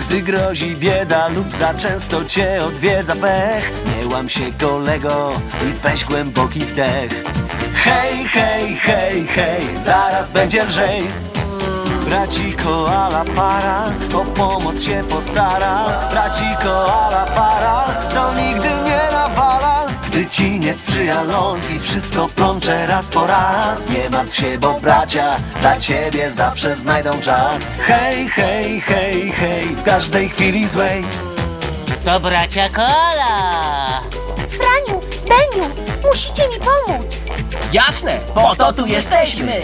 Gdy grozi bieda lub za często cię odwiedza pech Nie łam się kolego i weź głęboki wdech. Hej, hej, hej, hej, zaraz będzie lżej. Braci koala para, o pomoc się postara. Braci koala para, co nigdy ci nie sprzyja los i wszystko plącze raz po raz Nie martw się, bo bracia dla ciebie zawsze znajdą czas Hej, hej, hej, hej, w każdej chwili złej To bracia Kola! Franiu, Beniu, musicie mi pomóc. Jasne, po to tu jesteśmy.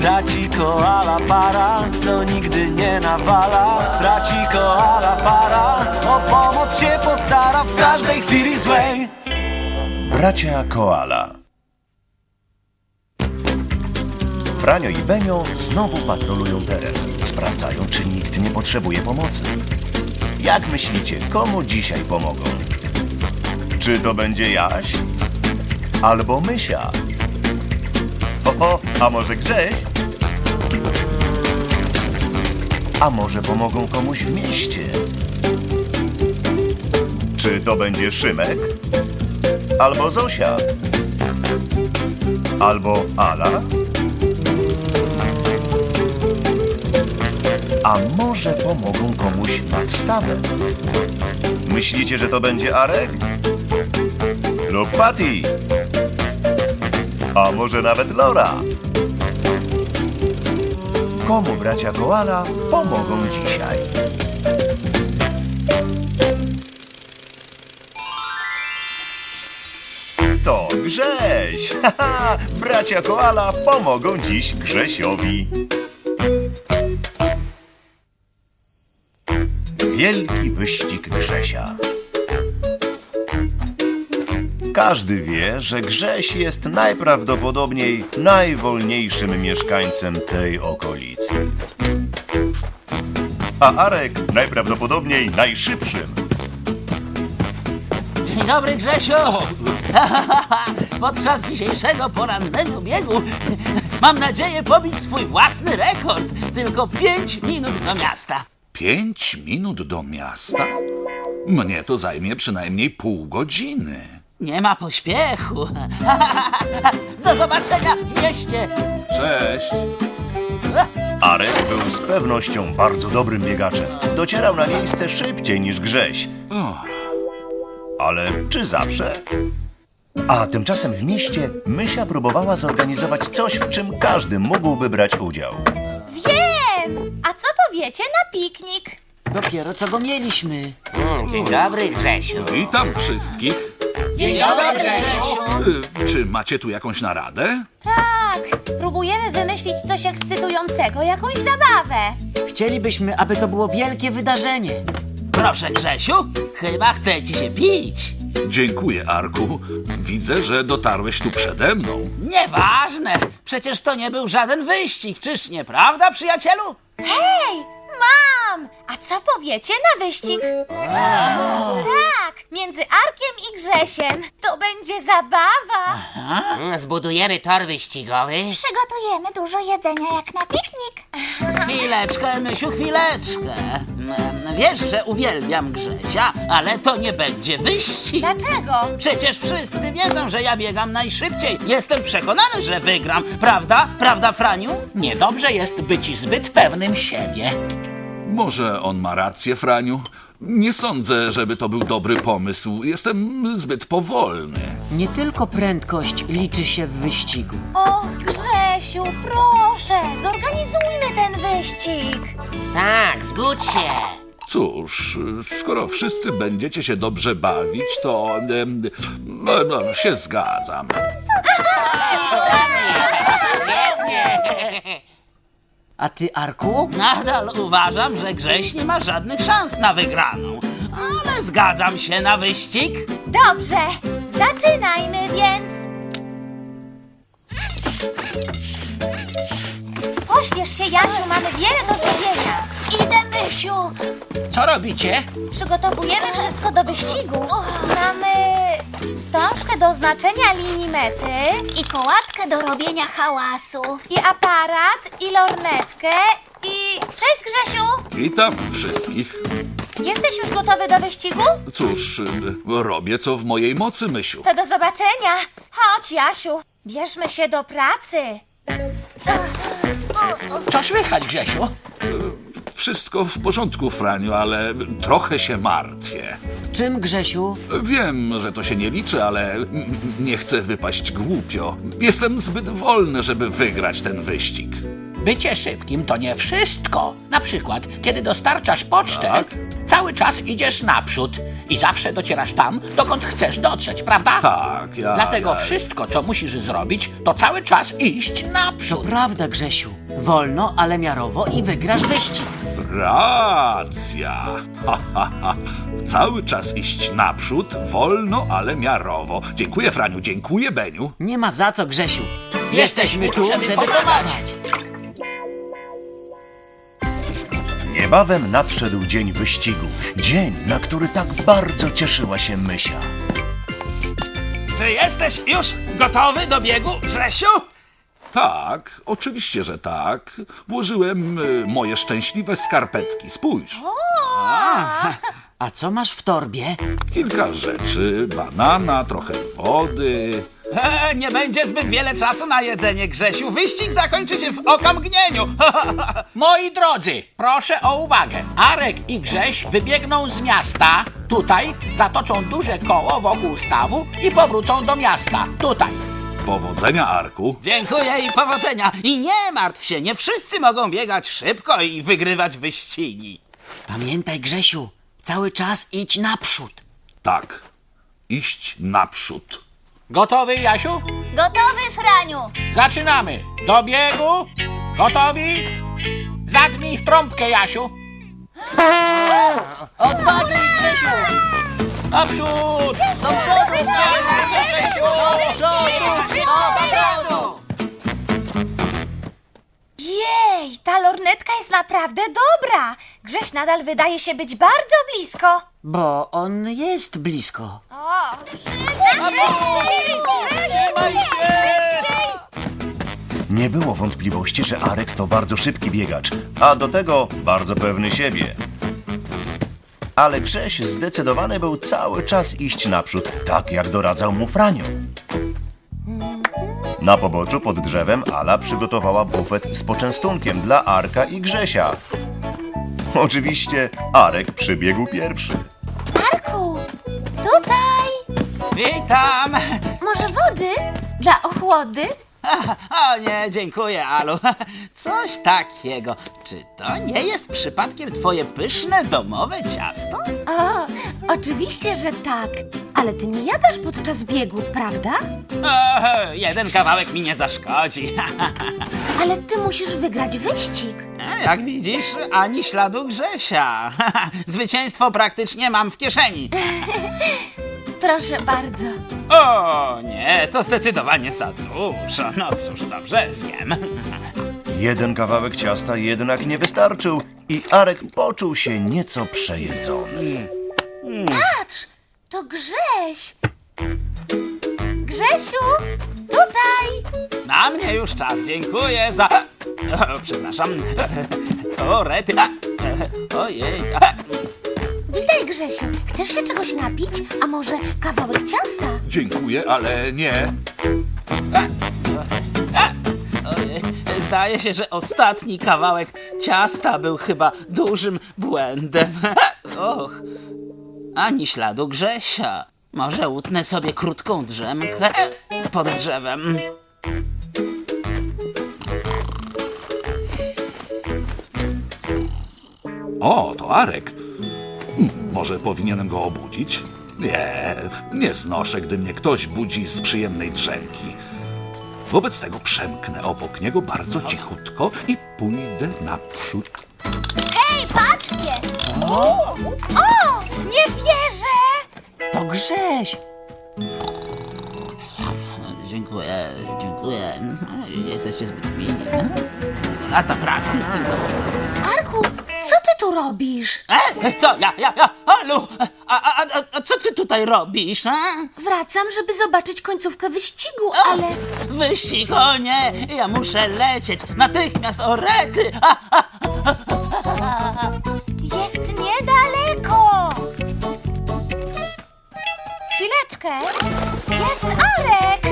Braci koala para, co nigdy nie nawala Braci koala para, o pomoc się postara w każdej chwili złej Bracia Koala. Franio i Benio znowu patrolują teren. Sprawdzają, czy nikt nie potrzebuje pomocy. Jak myślicie, komu dzisiaj pomogą? Czy to będzie Jaś? Albo Mysia? Oho, a może Grześ? A może pomogą komuś w mieście? Czy to będzie Szymek? Albo Zosia. Albo Ala. A może pomogą komuś nad stawem? Myślicie, że to będzie Arek? Lub Patty? A może nawet Lora? Komu bracia Koala pomogą dzisiaj? To Grześ! Bracia Koala pomogą dziś Grzesiowi. Wielki wyścig Grzesia. Każdy wie, że Grześ jest najprawdopodobniej najwolniejszym mieszkańcem tej okolicy. A Arek najprawdopodobniej najszybszym. Dzień dobry, Grzesiu! Podczas dzisiejszego porannego biegu mam nadzieję pobić swój własny rekord. Tylko 5 minut do miasta. Pięć minut do miasta? Mnie to zajmie przynajmniej pół godziny. Nie ma pośpiechu. Do zobaczenia w mieście. Cześć. Arek był z pewnością bardzo dobrym biegaczem. Docierał na miejsce szybciej niż Grześ. Ale czy zawsze? A tymczasem w mieście Mysia próbowała zorganizować coś, w czym każdy mógłby brać udział. Wiem! A co powiecie na piknik? Dopiero co go mieliśmy. Dzień dobry, Grzesiu. Witam wszystkich. Dzień dobry, Grzesiu! Y, Czy macie tu jakąś naradę? Tak, próbujemy wymyślić coś ekscytującego, jakąś zabawę. Chcielibyśmy, aby to było wielkie wydarzenie. Proszę, Grzesiu, chyba chce ci się pić. Dziękuję, Arku. Widzę, że dotarłeś tu przede mną. Nieważne, przecież to nie był żaden wyścig, czyż nie prawda, przyjacielu? Hej, mam! A co powiecie na wyścig? Tak, między Arkiem i Grzesiem. To będzie zabawa. Zbudujemy tor wyścigowy. Przygotujemy dużo jedzenia jak na piknik. Chwileczkę, Mysiu, chwileczkę. Mm, Wiesz, że uwielbiam Grzesia, ale to nie będzie wyścig. Dlaczego? Przecież wszyscy wiedzą, że ja biegam najszybciej. Jestem przekonany, że wygram. Prawda? Prawda, Franiu? Niedobrze jest być zbyt pewnym siebie. Może on ma rację, Franiu? Nie sądzę, żeby to był dobry pomysł. Jestem zbyt powolny. Nie tylko prędkość liczy się w wyścigu. Och, Grzesiu, proszę, zorganizujmy ten wyścig. Tak, zgódź się. Cóż, skoro wszyscy będziecie się dobrze bawić, to em, no, no, się zgadzam. A ty, Arku? Nadal uważam, że Grześ nie ma żadnych szans na wygraną. Ale zgadzam się na wyścig. Dobrze, zaczynajmy więc. Pośpiesz się, Jasiu, mamy wiele do zrobienia. Idę, Mysiu. Co robicie? Przygotowujemy wszystko do wyścigu. Mamy wstążkę do znaczenia linii mety I kołatkę do robienia hałasu. i aparat i lornetkę i... Cześć Grzesiu! Witam wszystkich. Jesteś już gotowy do wyścigu? Cóż, y, robię co w mojej mocy, Mysiu. To do zobaczenia. Chodź Jasiu, bierzmy się do pracy. Co słychać, Grzesiu? Wszystko w porządku, Franiu, ale trochę się martwię. Czym, Grzesiu? Wiem, że to się nie liczy, ale n- nie chcę wypaść głupio. Jestem zbyt wolny, żeby wygrać ten wyścig. Bycie szybkim to nie wszystko. Na przykład, kiedy dostarczasz pocztę, Tak. cały czas idziesz naprzód i zawsze docierasz tam, dokąd chcesz dotrzeć, prawda? Tak, ja... Dlatego ja... wszystko, co musisz zrobić, to cały czas iść To naprzód. prawda, Grzesiu. Wolno, ale miarowo i wygrasz wyścig. Racja. Ha, ha, ha. Cały czas iść naprzód, wolno, ale miarowo. Dziękuję, Franiu, dziękuję, Beniu. Nie ma za co, Grzesiu. Jesteśmy tu, żeby pomagać. pomagać. Niebawem nadszedł dzień wyścigu. Dzień, na który tak bardzo cieszyła się Mysia. Czy jesteś już gotowy do biegu, Grzesiu? Tak, oczywiście, że tak. Włożyłem y, moje szczęśliwe skarpetki. Spójrz. A co masz w torbie? Kilka rzeczy, banana, trochę wody. E, nie będzie zbyt wiele czasu na jedzenie, Grzesiu. Wyścig zakończy się w okamgnieniu. Moi drodzy, proszę o uwagę. Arek i Grześ wybiegną z miasta. Tutaj zatoczą duże koło wokół stawu i powrócą do miasta. Tutaj. Powodzenia, Arku. Dziękuję i powodzenia. I nie martw się, nie wszyscy mogą biegać szybko i wygrywać wyścigi. Pamiętaj, Grzesiu, cały czas idź naprzód. Tak, iść naprzód. Gotowy, Jasiu? Gotowy, Franiu. Zaczynamy. Do biegu. Gotowi? Zadnij w trąbkę, Jasiu. Odwagi, Grzesiu! Naprzód! Do przodu! Do przodu! Do przodu! Jej, ta lornetka jest naprawdę dobra. Grześ nadal wydaje się być bardzo blisko. Bo on jest blisko. O, Nie było wątpliwości, że Arek to bardzo szybki biegacz, a do tego bardzo pewny siebie. Ale Grześ zdecydowany był cały czas iść naprzód, tak jak doradzał mu Franio. Na poboczu pod drzewem Ala przygotowała bufet z poczęstunkiem dla Arka i Grzesia. Oczywiście Arek przybiegł pierwszy. Arku, tutaj. Witam. Może wody? Dla ochłody? O nie, dziękuję, Alu. Coś takiego. Czy to nie jest przypadkiem twoje pyszne domowe ciasto? O, oczywiście, że tak. Ale ty nie jadasz podczas biegu, prawda? O, jeden kawałek mi nie zaszkodzi. Ale ty musisz wygrać wyścig. Jak widzisz, ani śladu Grzesia. Zwycięstwo praktycznie mam w kieszeni. Proszę bardzo. O nie, to zdecydowanie za dużo. No cóż, dobrze, zjem. Jeden kawałek ciasta jednak nie wystarczył i Arek poczuł się nieco przejedzony. Patrz, to Grześ. Grzesiu, tutaj. Na mnie już czas, dziękuję za... O, przepraszam. O, rety. A, Ojej. A, Grzesiu. Chcesz się czegoś napić? A może kawałek ciasta? Dziękuję, ale nie. Zdaje się, że ostatni kawałek ciasta był chyba dużym błędem. Och, ani śladu Grzesia. Może utnę sobie krótką drzemkę pod drzewem. O, to Arek. Może powinienem go obudzić? Nie, nie znoszę, gdy mnie ktoś budzi z przyjemnej drzemki. Wobec tego przemknę obok niego bardzo cichutko i pójdę naprzód. Hej, patrzcie! O, nie wierzę! To Grześ! Dziękuję, dziękuję. Jesteście zbyt mili. A to praktycznie. Tu robisz? E, co? Ja, ja, ja, Alu! a, a, a, a co ty tutaj robisz, a? Wracam, żeby zobaczyć końcówkę wyścigu, ale... Wyścig, o nie! Ja muszę lecieć! Natychmiast, o rety! A, a, Jest niedaleko! Chwileczkę! Jest Arek!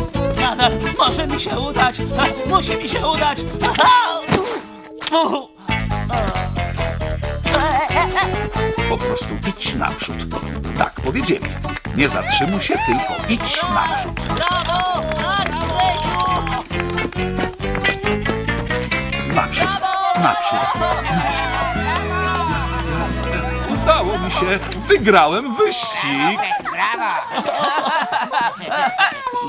Nada, może mi się udać! A, Musi mi się udać! U, Po prostu idź naprzód. Tak powiedzieli. Nie zatrzymuj się, tylko idź naprzód. Brawo! Tak, Grzesiu! Naprzód, naprzód, naprzód. Mi się. Wygrałem wyścig.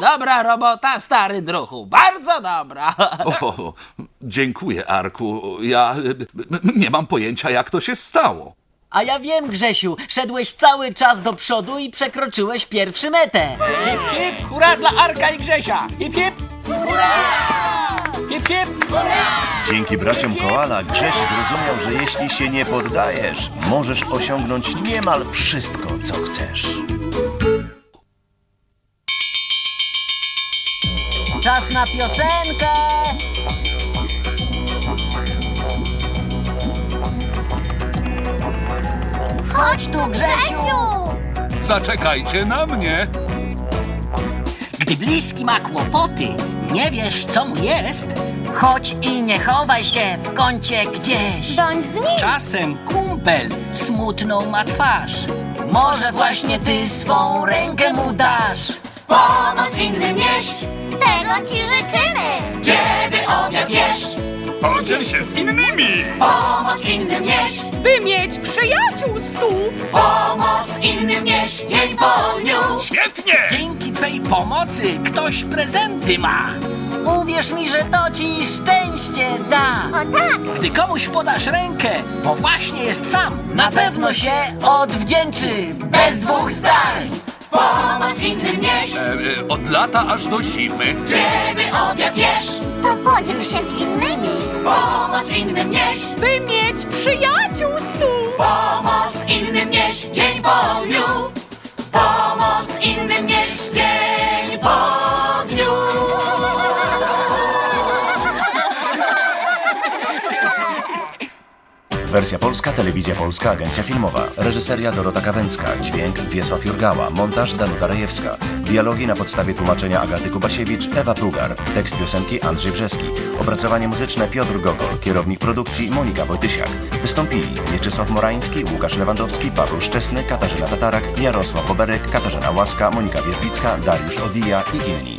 Dobra robota, stary druhu. Bardzo dobra. O, dziękuję, Arku. Ja nie mam pojęcia, jak to się stało. A ja wiem, Grzesiu, szedłeś cały czas do przodu i przekroczyłeś pierwszy metę. Hip, hip, hurra dla Arka i Grzesia! Hip, hip! Hurra! Hip, hip! Dzięki braciom Koala Grześ zrozumiał, że jeśli się nie poddajesz, możesz osiągnąć niemal wszystko, co chcesz. Czas na piosenkę! Chodź tu, Grzesiu! Zaczekajcie na mnie. Gdy bliski ma kłopoty, nie wiesz, co mu jest, Chodź i nie chowaj się w kącie gdzieś. Bądź z nim! czasem kumpel smutną ma twarz. Może właśnie ty swą rękę mu dasz. Pomoc innym nieś, tego ci życzymy. Kiedy obiad jesz, Podziel się z innymi. pomoc innym nieś, by mieć przyjaciół stu. pomoc innym nieś, dzień po dniu. Świetnie. Dzięki twej pomocy ktoś prezenty ma. Uwierz mi, że to ci szczęście da. O tak, Gdy komuś podasz rękę, bo właśnie jest sam, Na pewno się odwdzięczy bez dwóch zdań. Pomoc innym nieś, E, od lata aż do zimy. kiedy obiad jesz, to podziel się z innymi. Pomoc innym nieś, By mieć przyjaciół stu. pomoc innym nieś, dzień po dniu. Pomoc innym nieś, dzień Wersja polska, telewizja polska, agencja filmowa. Reżyseria Dorota Kawęcka, dźwięk Wiesław Jurgała, montaż Danuta Rejewska. Dialogi na podstawie tłumaczenia Agaty Kubasiewicz, Ewa Plugar. Tekst piosenki Andrzej Brzeski. Opracowanie muzyczne Piotr Gogol. Kierownik produkcji Monika Wojtysiak. Wystąpili Mieczysław Morański, Łukasz Lewandowski, Paweł Szczesny, Katarzyna Tatarak, Jarosław Boberek, Katarzyna Łaska, Monika Wierzbicka, Dariusz Odija i inni.